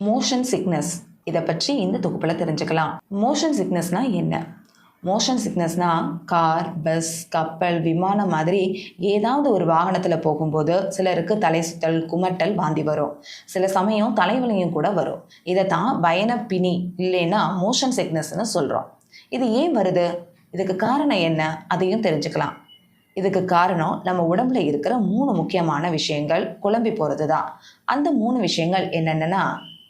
Motion sickness இதை பற்றி இந்த தொகுப்பில் தெரிஞ்சுக்கலாம். மோஷன் சிக்னஸ்னால் என்ன? மோஷன் சிக்னஸ்னால் கார் பஸ் கப்பல் விமானம் மாதிரி ஏதாவது ஒரு வாகனத்தில் போகும்போது சிலருக்கு தலை சுத்தல் குமட்டல் வாந்தி வரும். சில சமயம் தலைவலியும் கூட வரும். இதை தான் பயண பிணி இல்லைன்னா மோஷன் சிக்னஸ்னு சொல்கிறோம் இது ஏன் வருது? இதுக்கு காரணம் என்ன? அதையும் தெரிஞ்சுக்கலாம். இதுக்கு காரணம் நம்ம உடம்புல இருக்கிற மூணு முக்கியமான விஷயங்கள் குழம்பி போகிறது தான் அந்த மூணு விஷயங்கள் என்னென்னா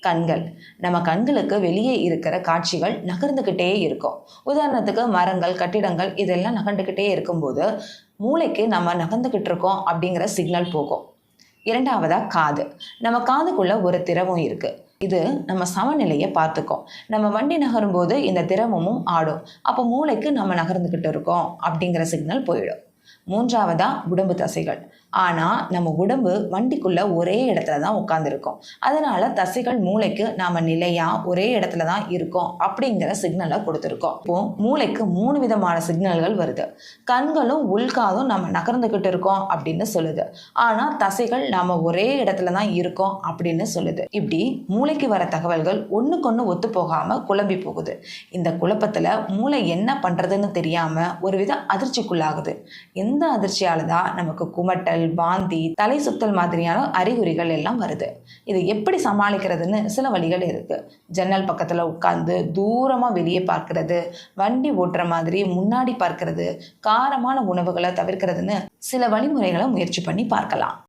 கண்கள். நம்ம கண்களுக்கு வெளியே இருக்கிற காட்சிகள் நகர்ந்துக்கிட்டே இருக்கும். உதாரணத்துக்கு மரங்கள் கட்டிடங்கள் இதெல்லாம் நகர்ந்துக்கிட்டே இருக்கும்போது மூளைக்கு நம்ம நகர்ந்துக்கிட்டு இருக்கோம் அப்படிங்கிற சிக்னல் போகும். இரண்டாவதா காது. நம்ம காதுக்குள்ள ஒரு திரவம் இருக்கு. இது நம்ம சமநிலையை பார்த்துக்கும். நம்ம வண்டி நகரும்போது இந்த திரவமும் ஆடும். அப்போ மூளைக்கு நம்ம நகர்ந்துக்கிட்டு இருக்கோம் அப்படிங்கிற சிக்னல் போயிடும். மூன்றாவதா உடம்பு தசைகள். ஆனால் நம்ம உடம்பு வண்டிக்குள்ளே ஒரே இடத்துல தான் உட்காந்துருக்கோம் அதனால தசைகள் மூளைக்கு நாம் நிலையாக ஒரே இடத்துல தான் இருக்கோம் அப்படிங்கிற சிக்னலை கொடுத்துருக்கோம். இப்போ மூளைக்கு மூணு விதமான சிக்னல்கள் வருது. கண்களும் உள்காதும் நம்ம நகர்ந்துக்கிட்டு இருக்கோம் அப்படின்னு சொல்லுது. ஆனால் தசைகள் நாம் ஒரே இடத்துல தான் இருக்கோம் அப்படின்னு சொல்லுது. இப்படி மூளைக்கு வர தகவல்கள் ஒன்றுக்கொன்று ஒத்து போகாமல் குழம்பி போகுது. இந்த குழப்பத்தில் மூளை என்ன பண்ணுறதுன்னு தெரியாமல் ஒரு வித அதிர்ச்சிக்குள்ளாகுது. எந்த அதிர்ச்சியால தான் நமக்கு குமட்டல் வாந்தி தலை சுத்தல் மாதிரியான அறிகுறிகள் எல்லாம் வருது. இது எப்படி சமாளிக்கிறதுன்னு சில வழிகள் இருக்கு. ஜன்னல் பக்கத்தில் உட்காந்து தூரமாக வெளியே பார்க்கறது வண்டி ஓட்டுற மாதிரி முன்னாடி பார்க்கறது காரமான உணவுகளை தவிர்க்கிறதுன்னு சில வழிமுறைகளை முயற்சி பண்ணி பார்க்கலாம்.